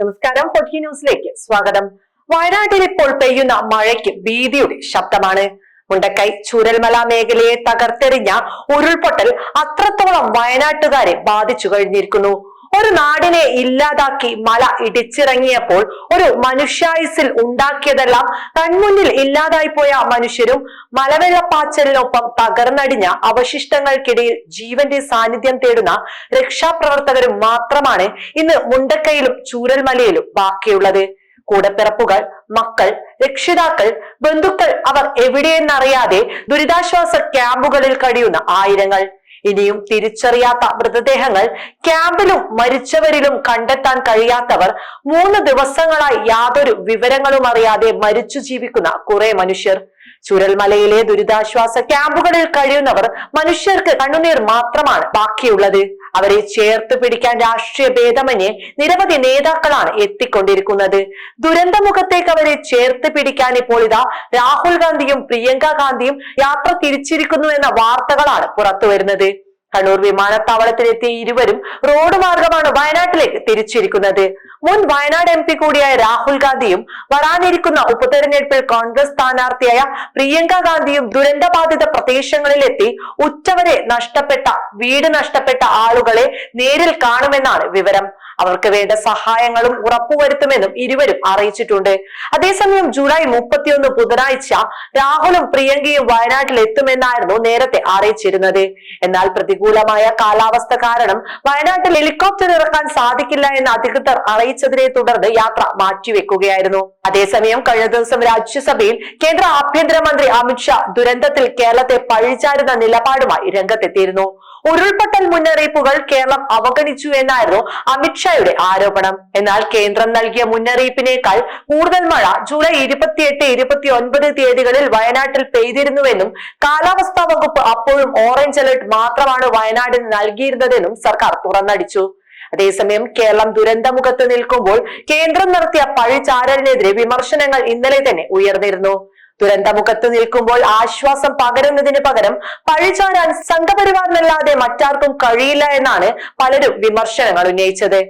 നമസ്കാരം പൊട്ടി ന്യൂസിലേക്ക് സ്വാഗതം. വയനാട്ടിൽ ഇപ്പോൾ പെയ്യുന്ന മഴയ്ക്ക് ഭീതിയുടെ ശബ്ദമാണ്. മുണ്ടക്കൈ ചൂരൽമല മേഖലയെ തകർത്തെറിഞ്ഞ ഉരുൾപൊട്ടൽ അത്രത്തോളം വയനാട്ടുകാരെ ബാധിച്ചു കഴിഞ്ഞിരിക്കുന്നു. ഒരു നാടിനെ ഇല്ലാതാക്കി മല ഇടിച്ചിറങ്ങിയപ്പോൾ ഒരു മനുഷ്യായുസിൽ ഉണ്ടാക്കിയതെല്ലാം കൺമുന്നിൽ ഇല്ലാതായി പോയ മനുഷ്യരും മലവെള്ളപ്പാച്ചലിനൊപ്പം തകർന്നടിഞ്ഞ അവശിഷ്ടങ്ങൾക്കിടയിൽ ജീവന്റെ സാന്നിധ്യം തേടുന്ന രക്ഷാപ്രവർത്തകരും മാത്രമാണ് ഇന്ന് മുണ്ടക്കയിലും ചൂരൽമലയിലും ബാക്കിയുള്ളത്. കൂടപ്പിറപ്പുകൾ മക്കൾ രക്ഷിതാക്കൾ ബന്ധുക്കൾ അവർ എവിടെയെന്നറിയാതെ ദുരിതാശ്വാസ ക്യാമ്പുകളിൽ കഴിയുന്ന ആയിരങ്ങൾ. ഇനിയും തിരിച്ചറിയാത്ത മൃതദേഹങ്ങൾ ക്യാമ്പിലും മരിച്ചവരിലും കണ്ടെത്താൻ കഴിയാത്തവർ മൂന്ന് ദിവസങ്ങളായി യാതൊരു വിവരങ്ങളും അറിയാതെ മരിച്ചു ജീവിക്കുന്ന കുറെ മനുഷ്യർ. ചുരൽമലയിലെ ദുരിതാശ്വാസ ക്യാമ്പുകളിൽ കഴിയുന്നവർ മനുഷ്യർക്ക് കണ്ണുനീർ മാത്രമാണ് ബാക്കിയുള്ളത്. അവരെ ചേർത്ത് പിടിക്കാൻ രാഷ്ട്രീയ ഭേദമന്യേ നിരവധി നേതാക്കളാണ് എത്തിക്കൊണ്ടിരിക്കുന്നത്. ദുരന്തമുഖത്തേക്ക് അവരെ ചേർത്ത് പിടിക്കാൻ ഇപ്പോൾ ഇതാ രാഹുൽ ഗാന്ധിയും പ്രിയങ്ക ഗാന്ധിയും യാത്ര തിരിച്ചിരിക്കുന്നു എന്ന വാർത്തകളാണ് പുറത്തു വരുന്നത് കണ്ണൂർ വിമാനത്താവളത്തിലെത്തിയ ഇരുവരും റോഡ് മാർഗമാണ് വയനാട്ടിലേക്ക് തിരിച്ചിരിക്കുന്നത്. മുൻ വയനാട് എം പി കൂടിയായ രാഹുൽ ഗാന്ധിയും വരാനിരിക്കുന്ന ഉപതെരഞ്ഞെടുപ്പിൽ കോൺഗ്രസ് സ്ഥാനാർത്ഥിയായ പ്രിയങ്ക ഗാന്ധിയും ദുരന്തബാധിത പ്രദേശങ്ങളിലെത്തി ഉച്ചവരെ നഷ്ടപ്പെട്ട വീട് നഷ്ടപ്പെട്ട ആളുകളെ നേരിൽ കാണുമെന്നാണ് വിവരം. അവർക്ക് വേണ്ട സഹായങ്ങളും ഉറപ്പുവരുത്തുമെന്നും ഇരുവരും അറിയിച്ചിട്ടുണ്ട്. അതേസമയം ജൂലൈ മുപ്പത്തിയൊന്ന് ബുധനാഴ്ച രാഹുലും പ്രിയങ്കയും വയനാട്ടിൽ എത്തുമെന്നായിരുന്നു നേരത്തെ അറിയിച്ചിരുന്നത്. എന്നാൽ പ്രതികൂലമായ കാലാവസ്ഥ കാരണം വയനാട്ടിൽ ഹെലികോപ്റ്റർ ഇറക്കാൻ സാധിക്കില്ല എന്ന് അധികൃതർ അറിയിച്ചതിനെ തുടർന്ന് യാത്ര മാറ്റിവെക്കുകയായിരുന്നു. അതേസമയം കഴിഞ്ഞ ദിവസം രാജ്യസഭയിൽ കേന്ദ്ര ആഭ്യന്തരമന്ത്രി അമിത്ഷാ ദുരന്തത്തിൽ കേരളത്തെ പഴിചാരുന്ന നിലപാടുമായി രംഗത്തെത്തിയിരുന്നു. ഉരുൾപൊട്ടൽ മുന്നറിയിപ്പുകൾ കേരളം അവഗണിച്ചു എന്നായിരുന്നു അമിത്ഷായുടെ ആരോപണം. എന്നാൽ കേന്ദ്രം നൽകിയ മുന്നറിയിപ്പിനേക്കാൾ കൂടുതൽ മഴ ജൂലൈ ഇരുപത്തിയെട്ട് ഇരുപത്തി ഒൻപത് തീയതികളിൽ വയനാട്ടിൽ പെയ്തിരുന്നുവെന്നും കാലാവസ്ഥാ വകുപ്പ് അപ്പോഴും ഓറഞ്ച് അലർട്ട് മാത്രമാണ് വയനാടിന് നൽകിയിരുന്നതെന്നും സർക്കാർ തുറന്നടിച്ചു. അതേസമയം കേരളം ദുരന്തമുഖത്ത് നിൽക്കുമ്പോൾ കേന്ദ്രം നടത്തിയ പഴിചാരലിനെതിരെ വിമർശനങ്ങൾ ഇന്നലെ തന്നെ ഉയർന്നിരുന്നു. ദുരന്തമുഖത്ത് നിൽക്കുമ്പോൾ ആശ്വാസം പകരുന്നതിന് പകരം പഴിചാരാൻ സംഘപരിവാറിനല്ലാതെ മറ്റാർക്കും കഴിയില്ല എന്നാണ് പലരും വിമർശനങ്ങൾ ഉന്നയിച്ചത്.